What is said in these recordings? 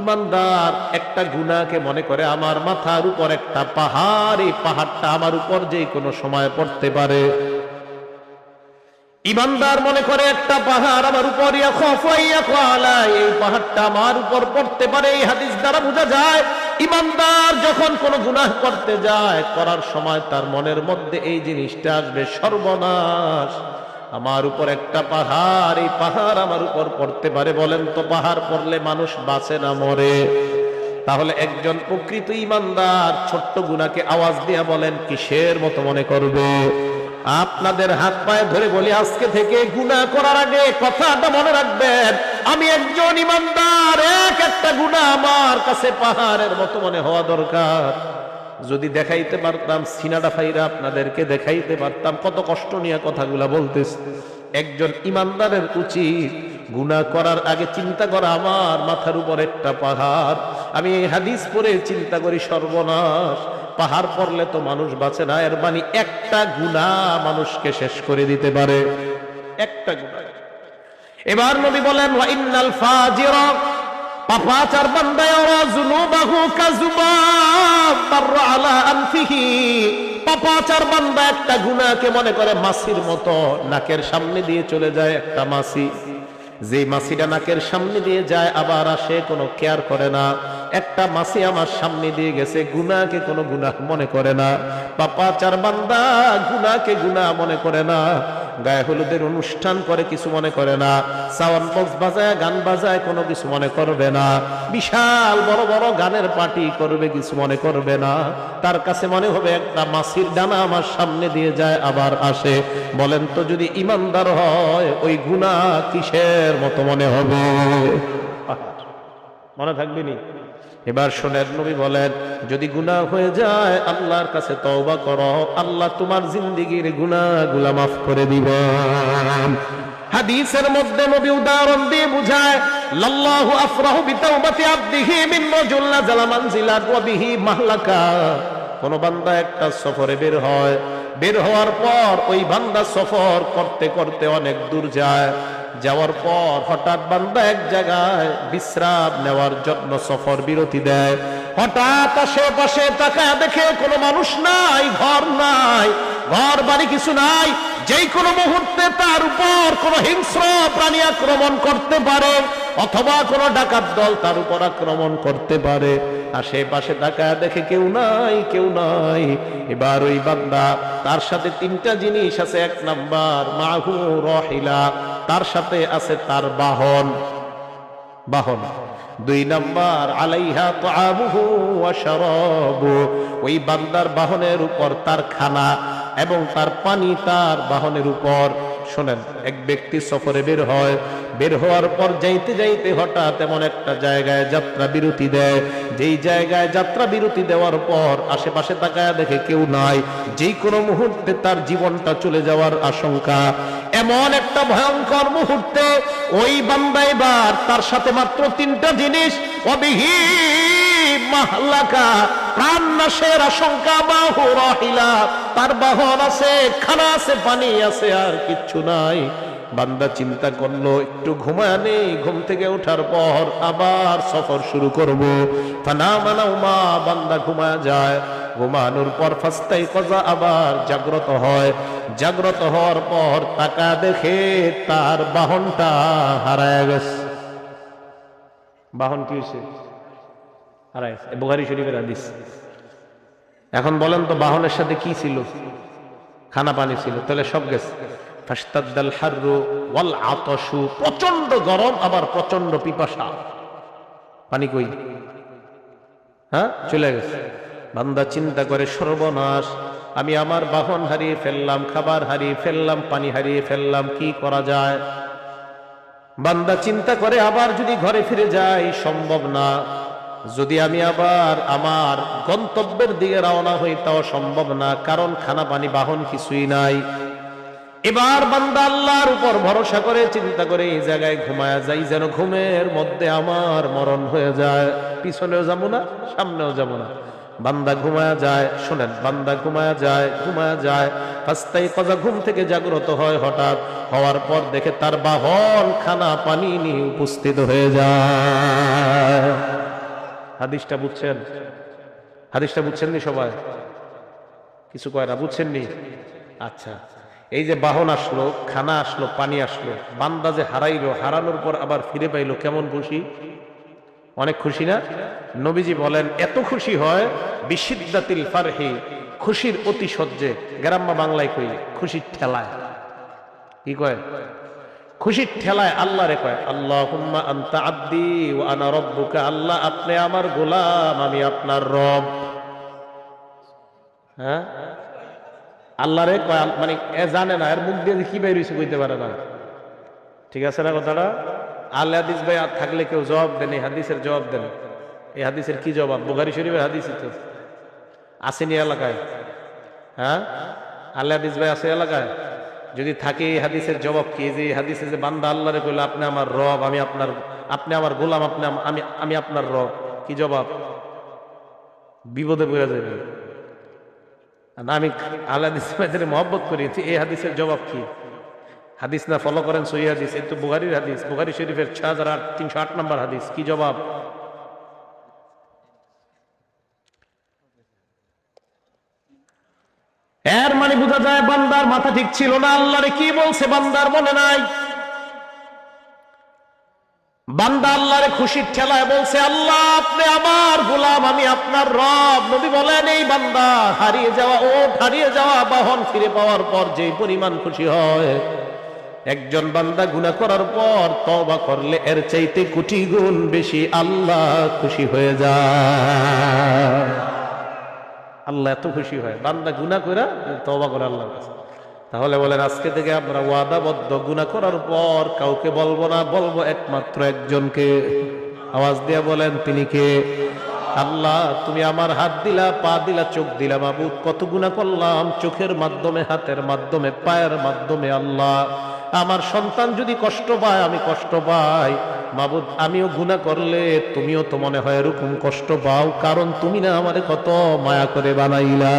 ইমানদার একটা মনে করে, আমার মাথার উপর একটা পাহাড়, এই পাহাড়টা আমার উপর যে কোনো সময় পড়তে পারে। ইমানদার মনে করে, একটা পাহাড় আমার উপর এই পাহাড়টা আমার উপর পড়তে পারে। এই হাদিস দ্বারা বোঝা যায় ইমানদার যখন কোনো গুনাহ করতে যায়, করার সময় তার মনের মধ্যে এই জিনিসটা আসবে, সর্বনাশ। আমার উপর একটা পাহাড়, এই পাহাড় আমার উপর পড়তে পারে বলেন তো, পাহাড় পড়লে মানুষ বাঁচে না, মরে। তাহলে একজন প্রকৃত ইমানদার ছোট্ট গুনাকে আওয়াজ দিয়া বলেন, কিসের মতো মনে করবে? আপনাদের হাত পায়ে ধরে বলি, আজকে থেকে গুনাহ করার আগে কথাটা মনে রাখবেন আমি একজন ইমানদার, এক একটা গুনাহ আমার কাছে পাহাড়ের মতো মনে হওয়া দরকার। যদি দেখাইতে পারতাম, সিনাডা ফাইরা আপনাদেরকে দেখাইতে পারতাম, কত কষ্ট নিয়ে কথাগুলা বলতেছে। একজন ইমানদারের উচিত গুনাহ করার আগে চিন্তা করা, আমার মাথার উপর একটা পাহাড়। আমি এই হাদিস পরে চিন্তা করি, সর্বনাশ। পাহাড় পড়লে তো মানুষ বাঁচে না, এর মানে একটা গুণা মানুষকে শেষ করে দিতে পারে। একটা গুণা। এবার নবী বলেন, ওয়া ইন্নাল ফাজিরা পাপাচার বান্দা ইয়ারা যুনুবাহু কাযুবাব মাররা আলা আনফিহি। পাপাচার বান্দা একটা গুনাহকে মনে করে মাছির মতো নাকের সামনে দিয়ে চলে যায় একটা মাছি যে মাছিটা নাকের সামনে দিয়ে যায়, আবার আসে কোনো কেয়ার করে না। একটা মাছি আমার সামনে দিয়ে গেছে গুনাকে কোনো গুনাহ মনে করে না। পাপাচার বান্দা গুনাকে গুনাহ মনে করে না। গায়ে হলুদের অনুষ্ঠান করে, কিছু মনে করে না। সাউন্ড বক্স বাজায়, গান বাজায়, কোনো কিছু মনে করবে না। বিশাল বড় বড় গানের পার্টি করবে, কিছু মনে করবে না। তার কাছে মনে হবে একটা মাসির ডানা আমার সামনে দিয়ে যায়, আবার আসে। বলেন তো যদি ইমানদার হয়, ওই গুণা কিসের মতো মনে হবে? মনে থাকবে নি? এবার শোনেন নবী বলেন যদি গুনাহ হয়ে যায়, আল্লাহর কাছে তওবা করো। আল্লাহ তোমার জিন্দিগির গুনাহগুলা মাফ করে দিবেন হাদিসের মধ্যে নবী উদাহরণ দিয়ে বুঝায়, লাল্লাহু আফরাহু বিতাওবাতি আবদিহি মিন রাজুল্লা জালা মানজিলাত ওয়া বিহি মাহলাকা। কোন বান্দা একটা সফরে বের হয়, বের হওয়ার পর ওই বান্দা সফর করতে করতে অনেক দূর যায়। যাওয়ার পর হঠাৎ বান্দা এক জায়গায় বিশ্রাম নেওয়ার জন্য সফর বিরতি দেয়। হঠাৎ আশেপাশে তাকায় দেখে কোনো মানুষ নাই, ঘর নাই, ঘর বাড়ি কিছু নাই। যেই কোনো মুহূর্তে তার উপর কোনো হিংস্র প্রাণী আক্রমণ করতে পারে, অথবা কোনো ডাকাত দল তার উপর আক্রমণ করতে পারে। আশেপাশে তাকায় দেখে কেউ নাই কেউ নাই। এবার ওই বান্দা, তার সাথে তিনটা জিনিস আছে, এক নাম্বার, মাহু রহিলা। তার সাথে আছে তার বাহন। বাহন। দুই নাম্বার, আলাইহা তো আবহু ওই বান্দার বাহনের উপর তার খানা এবং তার পানি তার বাহনের উপর। শোনেন, এক ব্যক্তি সফরে বের হয়, বের হওয়ার পর যাইতে যাইতে হঠাৎ এমন একটা জায়গায় যাত্রা বিরতি দেয়। যেই জায়গায় যাত্রা বিরতি দেওয়ার পর আশেপাশে তাকায় দেখে কেউ নাই। যেই কোনো মুহূর্তে তার জীবনটা চলে যাওয়ার আশঙ্কা। এমন একটা ভয়ঙ্কর মুহূর্তে ওই বান্দা এবার তার সাথে মাত্র তিনটা জিনিস অবিহী মাহলাকা, প্রাণ নাশের আশঙ্কা, বাহু রহিলা। তার বাহন আছে, খানা আছে, পানি আছে, আর কিচ্ছু নাই। বান্দা চিন্তা করল, একটু ঘুমায় নেই, ঘুম থেকে ওঠার পর আবার সফর শুরু করব। ফানা মানাও মা বান্দা ঘুমায় যায়। ঘুমানোর পর ফাস্তাই কজা আবার জাগ্রত হয়। জাগ্রত হওয়ার পর টাকা দেখে তার বাহনটা হারায় গেছে। বাহন কি হয়েছে? হারায় গেছে। বুখারি শরীফের হাদিস। এখন বলেন তো বাহনের সাথে কি ছিল? খানা পানি ছিল, তাহলে সব গেছে। ফাস্তাদ্দাল হাররু ওয়াল আতশু প্রচণ্ড গরম, আবার প্রচণ্ড পিপাসা। পানি কই? হ্যাঁ? চলে গেছে। বান্দা চিন্তা করে, সর্বনাশ। আমি আমার বাহন হারিয়ে ফেললাম, খাবার হারিয়ে ফেললাম, পানি হারিয়ে ফেললাম, কি করা যায়? বান্দা চিন্তা করে, আবার যদি ঘরে ফিরে যাই, সম্ভব না। যদি আমি আবার আমার গন্তব্যের দিকে রওনা হই, তাও সম্ভব না, কারণ খানা পানি, বাহন কিছুই নাই। এবার বান্দা আল্লাহর উপর ভরসা করে, চিন্তা করে, এই জায়গায় ঘুমায়া যাই, যেন ঘুমের মধ্যে আমার মরণ হয়ে যায়। পিছনেও যাব না, সামনেও যাব না। বান্দা ঘুমায়া যায়, শোনেন, বান্দা ঘুমায়া যায় ঘুমায়া যায়। রাস্তায় কজা ঘুম থেকে জাগ্রত হয় হঠাৎ। হওয়ার পর দেখে তার বাহন খানা পানি নিয়ে উপস্থিত হয়ে যায়। হাদিসটা বুঝছেন? হাদিসটা বুঝছেন নি সবাই? কিছু কয় না বুঝছেন নি আচ্ছা এই যে বাহন আসলো, খানা আসলো, পানি আসলো, বান্দা যে হারাইলো, হারানোর পর আবার ফিরে পাইলো, কেমন খুশি? অনেক খুশি না? নবীজি বলেন, এত খুশি হয় বিশিদ্দাতিল ফারহি, খুশির অতি সহ্যে গ্রাম্য বাংলায় কই, খুশির ঠেলায়। কি কয়? খুশির ঠেলায় আল্লাহ রে কয় আল্লাহ আন্তা আব্দি ও আনা রব্বুকা, আল্লাহ আপনি আমার গোলাম, আমি আপনার রব। হ্যাঁ? আল্লাহ রে কয় মানে এ জানে না, এর মুখ দিয়ে কি বের হয়েছে কইতে পারে না। ঠিক আছে না কথাটা? আল্লাহ হাদিস ভাই, আর থাকলে কেউ জবাব দেন, এই হাদিসের জবাব দেন। এই হাদিসের কি জবাব? বুখারি শরীফের হাদিস তো। আসেনি এলাকায়? হ্যাঁ? আল্লাহ হাদিস ভাই আছে এলাকায়? যদি থাকে এই হাদিসের জবাব কি? যে এই হাদিসে যে বান্দা আল্লাহরে কইলো, আপনি আমার রব, আমি আপনার, আপনি আমার গোলাম, আপনি আমি আমি আপনার রব। কি জবাব? বিপদে পড়ে যাবে আমি আল্লাহ হাদিস মহব্বত করি, এই হাদিসের জবাব কি? হাদিস না ফলো করেন, সহি হাদিস। এই তো বুখারির হাদিস। বুখারি শরীফের ছয় হাজার আট তিনশো আট নম্বর হাদিস। কি জবাব? এর মানে বোঝা যায় বান্দার মাথা ঠিক ছিল না। আল্লাহরে কি বলছে বান্দার মনে নাই? বান্দা আল্লাহরে খুশির ঠেলায় বলছে, আল্লাহ, আপনি আমার গোলাম, আমি আপনার রব। নবী বলেন, এই বান্দা হারিয়ে যাওয়া ও হারিয়ে যাওয়া বাহন ফিরে পাওয়ার পর যে পরিমাণ খুশি হয় একজন বান্দা গুনাহ করার পর তওবা করলে এর চাইতে কোটি গুণ বেশি আল্লাহ খুশি হয়ে যায়। আল্লাহ এত খুশি হয়, বান্দা গুনাহ করে তওবা করে আল্লাহর কাছে। তাহলে বলেন, আজকে থেকে আমরা ওয়াদাবদ্ধ গুনাহ করার পর কাউকে বলব না, বলব একমাত্র একজনকে। আওয়াজ দিয়ে বলেন, তিনি কে? আল্লাহ, তুমি আমার হাত দিলা, পা দিলা, চোখ দিলা, মাবুদ, কত গুণা করলাম, চোখের মাধ্যমে, হাতের মাধ্যমে, পায়ের মাধ্যমে আল্লাহ। আমার সন্তান যদি কষ্ট পায়, আমি কষ্ট পাই। মাবুদ, আমিও গুণা করলে তুমিও তো মনে হয় এরকম কষ্ট পাও, কারণ তুমি না আমারে কত মায়া করে বানাইলা।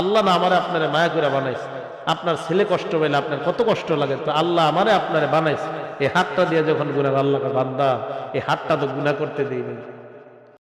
আল্লাহ না আমারে আপনারে মায়া করে বানাইছে। আপনার ছেলে কষ্ট পেলে আপনার কত কষ্ট লাগে, তো আল্লাহ আমারে আপনারে বানাইছে। এই হাতটা দিয়ে যখন গুণা আল্লাহকে বান্দা, এই হাতটা তো গুণা করতে দিইনি